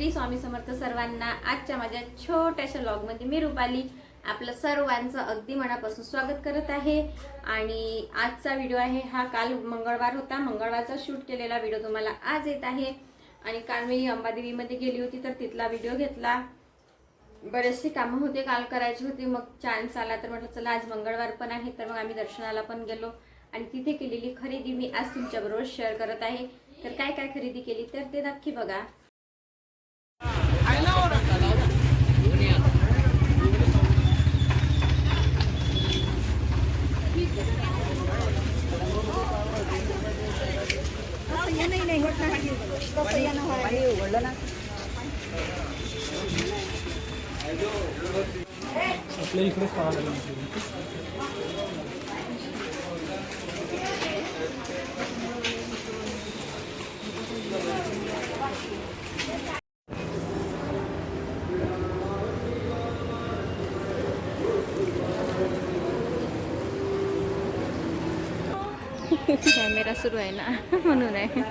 श्री स्वामी समर्थ सर्वांना आजच्या माझ्या छोट्याशा लॉगमध्ये मी रुपाली आपलं सर्वांचं अगदी मनापासून स्वागत करत आहे. आणि आजचा व्हिडिओ आहे हा काल मंगळवार होता. मंगळवारचा शूट केलेला व्हिडिओ तुम्हाला आज येत आहे. आणि काल मी अंबादेवीमध्ये गेली होती तर तिथला व्हिडिओ घेतला. बरेचसे कामं होते काल करायची होती. मग चान्स आला तर म्हटलं चला आज मंगळवार पण आहे. तर मग आम्ही दर्शनाला पण गेलो. आणि तिथे केलेली खरेदी मी आज तुमच्याबरोबर शेअर करत आहे. तर काय काय खरेदी केली तर ते नक्की बघा. आपल्या इकडेच पाहायला लागेल कॅमेरा सुरू आहे ना म्हणून आहे.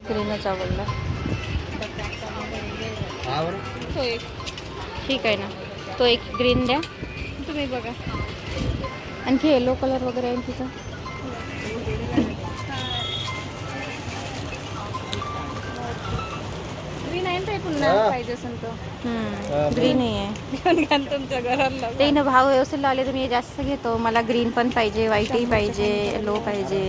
ग्रीनच आवडला. तो एक. ठीक आहे ना. तो एक ग्रीन द्या. तुम्ही बघा. आणखी येलो कलर वगैरे आहे तिथं? ग्रीन आहे ना पुन्हा पाहिजे असेल तो ग्रीन आहे. घाल तुमच्या घराला ते ना भाव व्यवस्थित लावले तर मी जास्त घेतो. मला ग्रीन पण पाहिजे व्हाईटही पाहिजे येलो पाहिजे.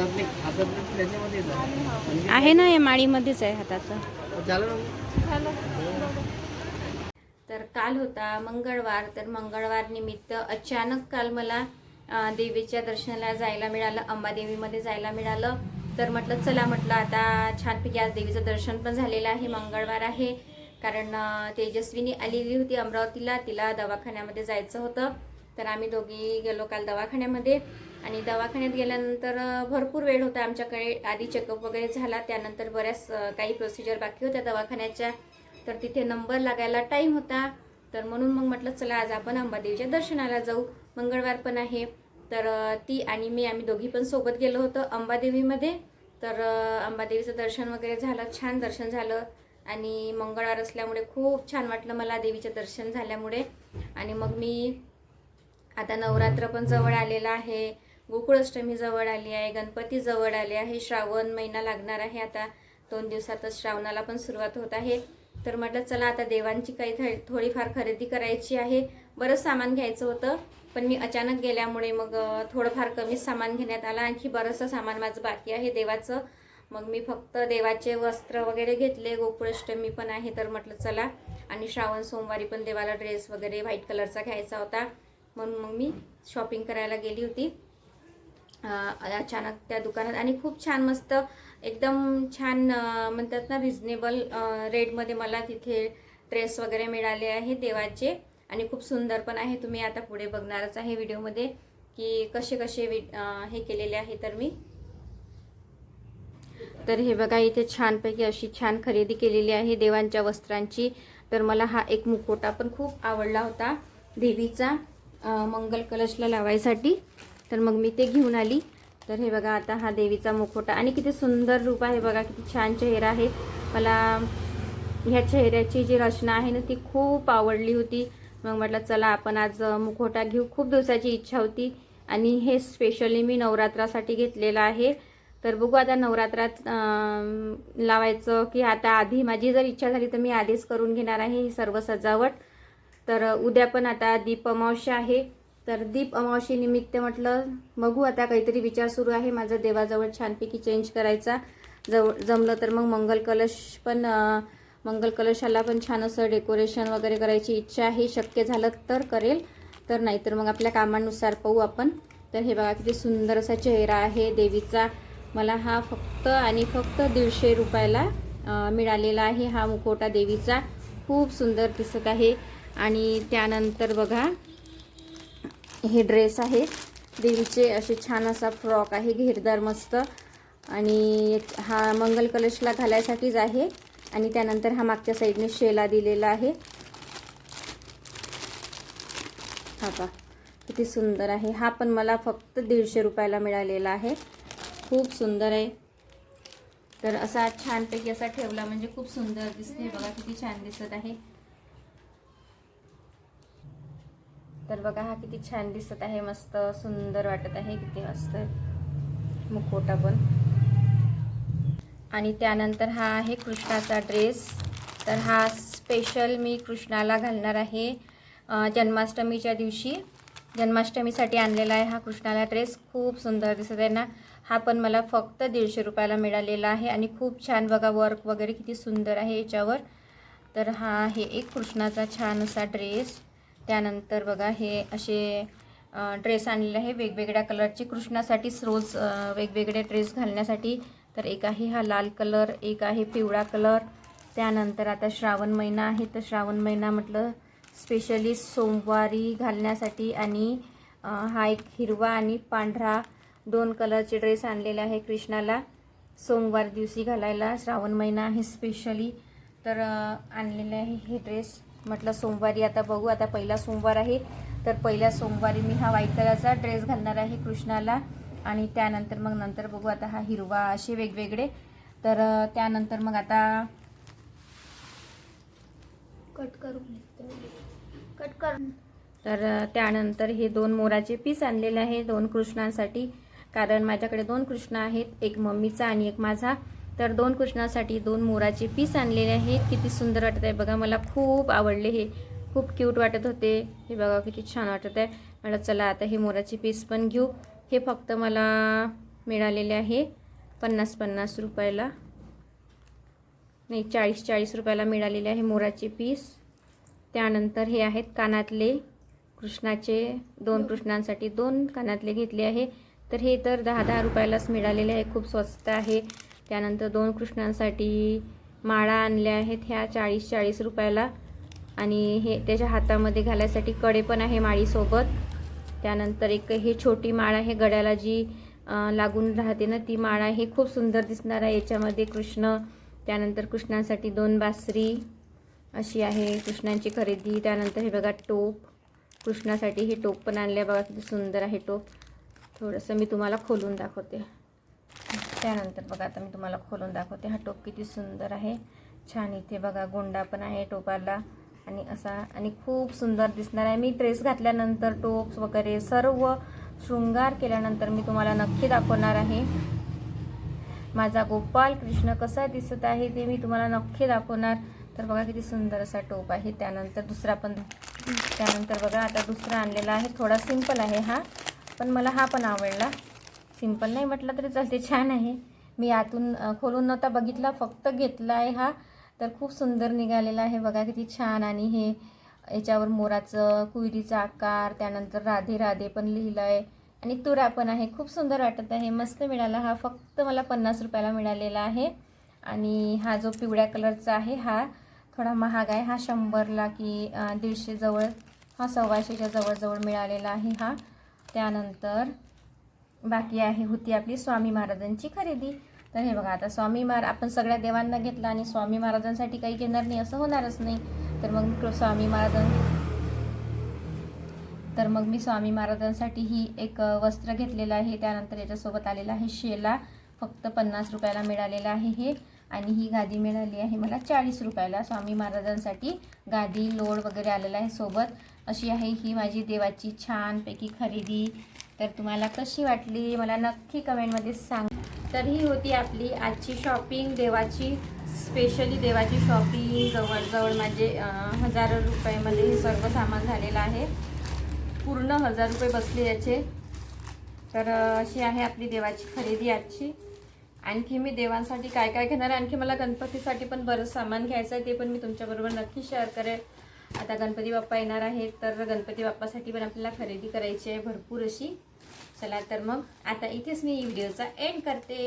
हातातले हातातले त्याच्यामध्येच आहे. आहे ना या माळीमध्येच आहे हाताचं. झालं तर काल होता मंगळवार तर मंगळवार निमित्त अचानक काल मला देवीच्या दर्शनाला जायला मिळालं अंबादेवीमध्ये जायला मिळालं. तर म्हटलं चला म्हटलं आता छानपैकी आज देवीचं दर्शन पण झालेलं आहे मंगळवार आहे. कारण तेजस्विनी आलेली होती अमरावतीला तिला दवाखान्यामध्ये जायचं होतं. तर आम्ही दोघी गेलो काल दवाखान्यामध्ये. आणि दवाखान्यात गेल्यानंतर भरपूर वेळ होता आमच्याकडे. आधी चेकअप वगैरे झाला त्यानंतर बऱ्याच काही प्रोसिजर बाकी होत्या दवाखान्याच्या. तर तिथे नंबर लागायला टाईम होता. तर म्हणून मग म्हटलं चला आज आपण अंबादेवीच्या दर्शनाला जाऊ. मंगळवार पण आहे. तर ती आणि मी आम्ही दोघी पण सोबत गेलो होतो अंबादेवीमध्ये. तर अंबादेवीचं दर्शन वगैरे झालं छान दर्शन झालं. आणि मंगळवार असल्यामुळे खूप छान वाटलं मला देवीचं दर्शन झाल्यामुळे. आणि मग मी आता नवरात्र पण जवळ आलेलं आहे. गोकुळाष्टमी जवळ आली आहे गणपती जवळ आले आहे श्रावण महिना लागणार आहे. आता दोन दिवसातच श्रावणाला पण सुरुवात होत आहे. तर म्हटलं चला आता देवांची काही थ थोडीफार खरेदी करायची आहे. बरंच सामान घ्यायचं होतं पण मी अचानक गेल्यामुळे मग थोडंफार कमीच सामान घेण्यात आलं. आणखी बरंचसं सामान माझं बाकी आहे देवाचं. मग मी फक्त देवाचे वस्त्र वगैरे घेतले. गोकुळाष्टमी पण आहे तर म्हटलं चला. आणि श्रावण सोमवारी पण देवाला ड्रेस वगैरे व्हाईट कलरचा घ्यायचा होता. म्हणून मग मी शॉपिंग करायला गेली होती. अचानक त्या दुकानात आणि खूप छान मस्त एकदम छान म्हणतात ना रिजनेबल रेटमध्ये मला तिथे ड्रेस वगैरे मिळाले आहे देवाचे. आणि खूप सुंदर पण आहे. तुम्ही आता पुढे बघणारच आहे व्हिडिओमध्ये की कसे कसे वि- हे केलेले आहे तर मी. तर हे बघा इथे छानपैकी अशी छान खरेदी केलेली आहे देवांच्या वस्त्रांची. तर मला हा एक मुखोटा पण खूप आवडला होता देवीचा मंगल कलशला लावायसाठी. तर मग मी ते घेऊन आली. तर हे बघा आता हा देवीचा मुखोटा आणि किती सुंदर रूप आहे बघा किती छान चेहरा आहे. मला ह्या चेहऱ्याची जी रचना आहे ना ती खूप आवडली होती. मग म्हटलं चला आपण आज मुखवटा घेऊ. खूप दिवसाची इच्छा होती आणि हे स्पेशली मी नवरात्रासाठी घेतलेलं आहे. तर बघू आता नवरात्रात लावायचं की आता आधी माझी जर इच्छा झाली तर मी आधीच करून घेणार आहे ही सर्व सजावट. तर उद्या पण आता दीप आहे. तर दीप निमित्त म्हटलं बघू आता काहीतरी विचार सुरू आहे. माझा देवाजवळ छानपैकी चेंज करायचा. जवळ जमलं तर मग मंगल कलश पण मंगल कलशाला पण छान असं डेकोरेशन वगैरे करायची इच्छा आहे. शक्य झालं तर करेल. तर नाही तर मग आपल्या कामानुसार पाहू आपण. तर हे बघा किती सुंदर असा चेहरा आहे देवीचा. मला हा फक्त आणि फक्त दीडशे रुपयाला मिळालेला आहे हा मुखोटा देवीचा. खूप सुंदर दिसत आहे. आणि त्यानंतर बघा हे ड्रेस आहे देवीचे असे छान असा फ्रॉक आहे घेरदार मस्त. आणि हा मंगल कलशला घालायसाठीच आहे. आणि त्यानंतर हा मागच्या साईडने शेला दिलेला आहे. हा का किती सुंदर आहे. हा पण मला फक्त दीडशे रुपयाला मिळालेला आहे. खूप सुंदर आहे. तर असा छानपैकी असा ठेवला म्हणजे खूप सुंदर दिसते बघा किती छान दिसत आहे. तर बघा हा किती छान दिसत आहे मस्त सुंदर वाटत आहे किती मस्त मुखोटा पण. आणि त्यानंतर हा आहे कृष्णाचा ड्रेस. तर हा स्पेशल मी कृष्णाला घालणार आहे जन्माष्टमीच्या दिवशी. जन्माष्टमीसाठी आणलेला आहे हा कृष्णाला ड्रेस. खूप सुंदर दिसत आहे ना. हा पण मला फक्त दीडशे रुपयाला मिळालेला आहे आणि खूप छान बघा वर्क वगैरे किती सुंदर आहे याच्यावर. तर हा आहे एक कृष्णाचा छान असा ड्रेस. त्यानंतर बघा हे असे ड्रेस आणलेले आहे. वेगवेगळ्या कलरचे कृष्णासाठीच रोज वेगवेगळे ड्रेस घालण्यासाठी. तर एक आहे हा लाल कलर एक आहे पिवळा कलर त्यानंतर आता श्रावण महिना आहे. तर श्रावण महिना म्हटलं स्पेशली सोमवारी घालण्यासाठी आणि हा एक हिरवा आणि पांढरा दोन कलरचे ड्रेस आणलेले आहे कृष्णाला. सोमवार दिवशी घालायला. श्रावण महिना आहे स्पेशली तर आणलेले आहे हे ड्रेस म्हटलं सोमवारी आता बघू आता पहिला सोमवार आहे. तर पहिल्या सोमवारी मी हा व्हाईट कलरचा ड्रेस घालणार आहे कृष्णाला. आणि त्यानंतर मग नंतर बघू आता हा हिरवा असे वेगवेगळे. तर त्यानंतर मग आता कट करून कट करून. तर त्यानंतर हे दोन मोराचे पीस आणलेले आहे दोन कृष्णांसाठी. कारण माझ्याकडे दोन कृष्ण आहेत एक मम्मीचा आणि एक माझा. तर दोन कृष्णासाठी दोन मोराचे पीस आणलेले आहेत. किती सुंदर वाटत आहे. बघा मला खूप आवडले हे. खूप क्यूट वाटत होते. हे बघा किती छान वाटत आहे. मला चला आता हे मोराचे पीस पण घेऊ. हे फक्त मला मिळालेले आहे पन्नास पन्नास रुपयाला. नाही चाळीस चाळीस रुपयाला मिळालेले आहे मोराचे पीस. त्यानंतर हे आहेत कानातले कृष्णाचे. दोन कृष्णांसाठी दोन कानातले घेतले आहे. तर हे तर दहा दहा रुपयालाच मिळालेले आहे. खूप स्वस्त आहे. त्यानंतर दोन कृष्णांसाठी माळा आणल्या आहेत ह्या चाळीस चाळीस रुपयाला. आणि हे त्याच्या हातामध्ये घालायसाठी कडे पण आहे माळीसोबत. त्यानंतर एक हे छोटी माळ आहे गड्याला जी लागून राहते ना ती माळ आहे. खूप सुंदर दिसणार आहे याच्यामध्ये कृष्ण. त्यानंतर कृष्णांसाठी दोन बासरी अशी आहे कृष्णांची खरेदी. त्यानंतर हे बघा टोप. कृष्णासाठी हे टोप पण आणले बघा किती सुंदर आहे टोप. थोडंसं मी तुम्हाला खोलून दाखवते. त्यानंतर बघा आता मी तुम्हाला खोलून दाखवते. हा टोप किती सुंदर आहे. छान इथे बघा गोंडा पण आहे टोपाला. आणि असा आणि खूप सुंदर दिसणार आहे. मी ड्रेस घातल्यानंतर टोप्स वगैरे सर्व शृंगार केल्यानंतर मी तुम्हाला नक्की दाखवणार आहे. माझा गोपाल कृष्ण कसा दिसत आहे ते मी तुम्हाला नक्की दाखवणार. तर बघा किती सुंदर असा टोप आहे. त्यानंतर दुसरा पण त्यानंतर बघा आता दुसरा आणलेला आहे. थोडा सिंपल आहे हा. पण मला हा पण आवडला. सिंपल नाही म्हटलं तरी चालते. छान आहे. मी आतून खोलून नव्हता बघितला फक्त घेतला आहे हा. तर खूप सुंदर निघालेला आहे. बघा किती छान आणि हे याच्यावर मोराचं कुयरीचा आकार त्यानंतर राधे राधे पण लिहिलं आहे आणि तुरा पण आहे. खूप सुंदर वाटत आहे. मस्त मिळाला हा. फक्त मला पन्नास रुपयाला मिळालेला आहे. आणि हा जो पिवळ्या कलरचा आहे हा थोडा महाग आहे. हा शंभरला की दीडशेजवळ दीडशे जवळ हा सव्वाशेच्या जवळजवळ मिळालेला आहे हा. त्यानंतर बाकी आहे होती आपली स्वामी महाराजांची खरेदी. तर हे बघा आता स्वामी महाराज आपण सगळ्या देवांना घेतला आणि स्वामी महाराजांसाठी काही घेणार नाही असं होणारच नाही. तर मग स्वामी महाराजां तर मग मी स्वामी महाराजांसाठी ही एक वस्त्र घेतलेलं आहे. त्यानंतर याच्यासोबत आलेला आहे शेला. फक्त पन्नास रुपयाला मिळालेलं आहे हे. आणि ही गादी मिळाली आहे मला चाळीस रुपयाला. स्वामी महाराजांसाठी गादी लोड वगैरे आलेला आहे सोबत. अशी आहे ही माझी देवाची छानपैकी खरेदी. तर तुम्हाला कशी वाटली मला नक्की कमेंटमध्ये सांग. तर ही होती आपली आजची शॉपिंग देवाची स्पेशली देवाची शॉपिंग जवळजवळ माझे हजार रुपयामध्ये हे सर्व सामान झालेलं आहे. पूर्ण हजार रुपये बसले याचे. तर अशी आहे आपली देवाची खरेदी आजची. आणखी मी देवांसाठी काय काय घेणार? आणखी मला गणपतीसाठी पण बरंच सामान घ्यायचं आहे ते पण मी तुमच्याबरोबर नक्की शेअर करेल. आता गणपती बाप्पा येणार आहेत तर गणपती बाप्पासाठी पण आपल्याला खरेदी करायची आहे भरपूर अशी. चला तर मग आता इथेच मी व्हिडिओचा एंड करते.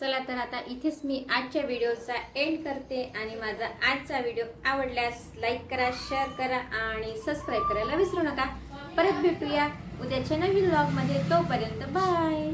चला तर आता इथेच मी आजच्या व्हिडिओचा एंड करते आणि माझा आजचा व्हिडिओ आवडल्यास लाईक करा शेअर करा आणि सबस्क्राईब करायला विसरू नका. परत भेटूया उद्याच्या नवीन ब्लॉगमध्ये तोपर्यंत बाय